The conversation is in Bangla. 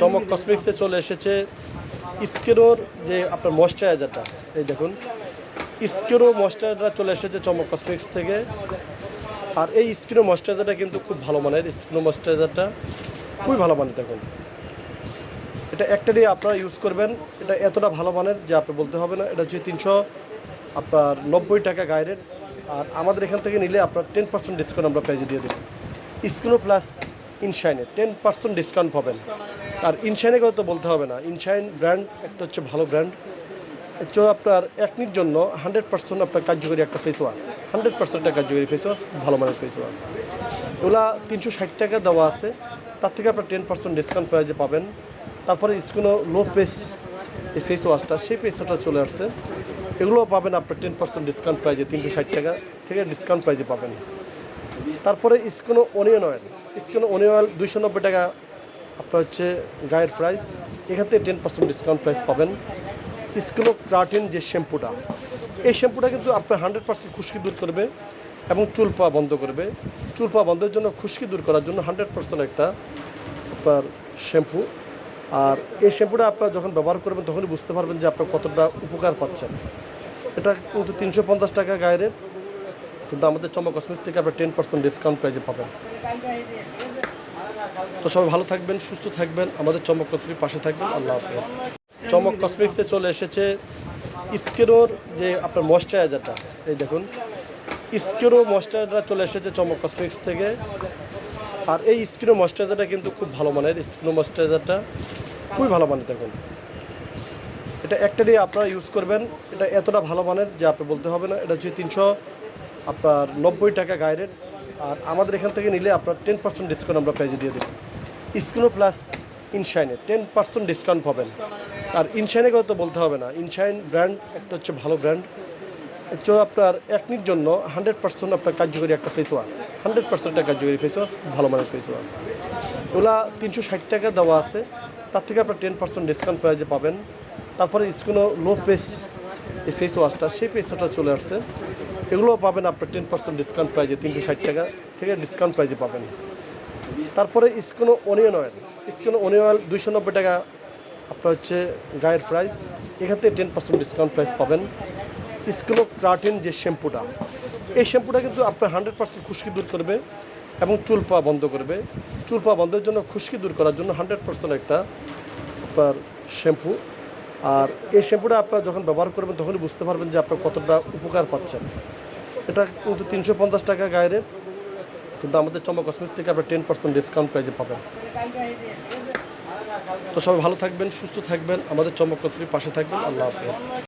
চমক কসমিক্সে চলে এসেছে। স্কেরোর যে আপনার ময়শ্চারাইজারটা এই দেখুন। স্কেরো ময়শ্চারাইজার চলে এসেছে চমক কসমিক্স থেকে। আর এই স্কিনো ময়শ্চারাইজারটা কিন্তু খুব ভালো মানের স্কিনো ময়শ্চারাইজারটা খুবই ভালো মানের, দেখুন। এটা একটা দিয়ে আপনারা ইউজ করবেন। এটা এতটা ভালো মানের যে আপনি বলতে হবে না। এটা হচ্ছে তিনশো আপনার নব্বই টাকা গায়ে রেট আর আমাদের এখান থেকে নিলে আপনার টেন পার্সেন্ট ডিসকাউন্ট আমরা প্রাইজে দিয়ে দেবো স্কিনো প্লাস ইনশাইনে টেন পার্সেন্ট ডিসকাউন্ট পাবেন। আর ইনশাইনে কথা তো বলতে হবে না। ইনশাইন ব্র্যান্ড, একটা হচ্ছে ভালো ব্র্যান্ড। হচ্ছে আপনার একনির জন্য হান্ড্রেড পার্সেন্ট আপনার কার্যকরী একটা ফেস ওয়াশ হান্ড্রেড পার্সেন্ট একটা কার্যকরী ফেস ওয়াশ ভালো মানের ফেস ওয়াশ এগুলা তিনশো ষাট টাকা দেওয়া আছে। তার থেকে আপনার টেন পার্সেন্ট ডিসকাউন্ট প্রাইজে পাবেন। তারপরে কোনো লো প্রেস যে ফেস ওয়াশটা সেই ফেস ওয়াশটা চলে আসছে। এগুলো পাবেন আপনার টেন পার্সেন্ট ডিসকাউন্ট প্রাইজে তিনশো ষাট টাকা থেকে ডিসকাউন্ট প্রাইজে পাবেন। তারপরে ইস্কোনো অনিয়ন অয়েল ইস্কোনো অনিয়ন অয়েল দুইশো নব্বই টাকা আপনার হচ্ছে গায়ের প্রাইস এখান টেন পার্সেন্ট ডিসকাউন্ট প্রাইস পাবেন। স্কিনো প্রাটিন যে শ্যাম্পুটা এই শ্যাম্পুটা কিন্তু আপনার হান্ড্রেড পার্সেন্ট খুশকি দূর করবে এবং চুল পাওয়া বন্ধ করবে। চুল পাওয়া বন্ধের জন্য খুশকি দূর করার জন্য হান্ড্রেড পার্সেন্ট একটা আপনার শ্যাম্পু আর এই শ্যাম্পুটা আপনারা যখন ব্যবহার করবেন তখনই বুঝতে পারবেন যে আপনার কতটা উপকার পাচ্ছেন। এটা কিন্তু তিনশো পঞ্চাশ টাকা গায়ের rate, কিন্তু আমাদের চমক কসমেটিক্স থেকে আপনার টেন পার্সেন্ট ডিসকাউন্ট প্রাইজে পাবেন। তো সবাই ভালো থাকবেন, সুস্থ থাকবেন। আমাদের চমক কসমেটিক পাশে থাকবেন। আল্লাহ হাফেজ। চমক কসমেটিক্সে চলে এসেছে স্কেরোর যে আপনার ময়শ্চারাইজারটা, এই দেখুন। স্কেরো ময়শ্চারাইজার চলে এসেছে চমক কসমেটিক্স থেকে। আর এই স্কিনো ময়শ্চারাইজারটা কিন্তু খুব ভালো মানের স্কিনো ময়শ্চারাইজারটা খুবই ভালো মানের, দেখুন। এটা একটা দিয়ে আপনারা ইউজ করবেন। এটা এতটা ভালো মানের যে আপনি বলতে হবে না। এটা হচ্ছে তিনশো আপনার নব্বই টাকা গায়ে রেট আর আমাদের এখান থেকে নিলে আপনার টেন পার্সেন্ট ডিসকাউন্ট আমরা প্রাইজে দিয়ে দেবো। স্কিনো প্লাস ইনশাইনে টেন পার্সেন্ট ডিসকাউন্ট পাবেন। আর ইনশাইনে কথা তো বলতে হবে না। ইনশাইন ব্র্যান্ড একটা হচ্ছে ভালো ব্র্যান্ড হচ্ছে আপনার একনির জন্য হান্ড্রেড পার্সেন্ট আপনার কার্যকরী একটা ফেস ওয়াশ হান্ড্রেড পার্সেন্ট একটা কার্যকরী ফেস ওয়াশ ভালো মানের ফেস ওয়াশ ওগুলা তিনশো ষাট টাকা দেওয়া আছে। তার থেকে আপনার টেন পার্সেন্ট ডিসকাউন্ট প্রাইজে পাবেন। তারপরে কোনো লো প্রেস যে ফেস ওয়াশটা সেই ফেস ওয়াশটা চলে আসছে। এগুলো পাবেন আপনার টেন পার্সেন্ট ডিসকাউন্ট প্রাইজে তিনশো ষাট টাকা থেকে ডিসকাউন্ট প্রাইজে পাবেন। তারপরে ইস্কোনো অনিয়ন অয়েল ইস্কোনো অনিয়ন অয়েল দুইশো নব্বই টাকা আপনার হচ্ছে গায়ের প্রাইস এখান থেকে টেন পার্সেন্ট ডিসকাউন্ট প্রাইস পাবেন। স্কিনো প্রাটিন যে শ্যাম্পুটা, এই শ্যাম্পুটা কিন্তু আপনার হান্ড্রেড পার্সেন্ট খুশকি দূর করবে এবং চুল পাওয়া বন্ধ করবে। চুল পাওয়া বন্ধের জন্য খুশকি দূর করার জন্য হান্ড্রেড পার্সেন্ট একটা আপনার শ্যাম্পু। আর এই শ্যাম্পুটা আপনারা যখন ব্যবহার করবেন তখনই বুঝতে পারবেন যে আপনার কতটা উপকার পাচ্ছেন। এটা কিন্তু তিনশো পঞ্চাশ টাকা গায়ে rate, কিন্তু আমাদের চমক কসমেটিক্স থেকে আপনার টেন পার্সেন্ট ডিসকাউন্ট প্রাইজে পাবেন। তো সবাই ভালো থাকবেন সুস্থ থাকবেন আমাদের চমক কসমেটিক পাশে থাকবেন আল্লাহ হাফেজ।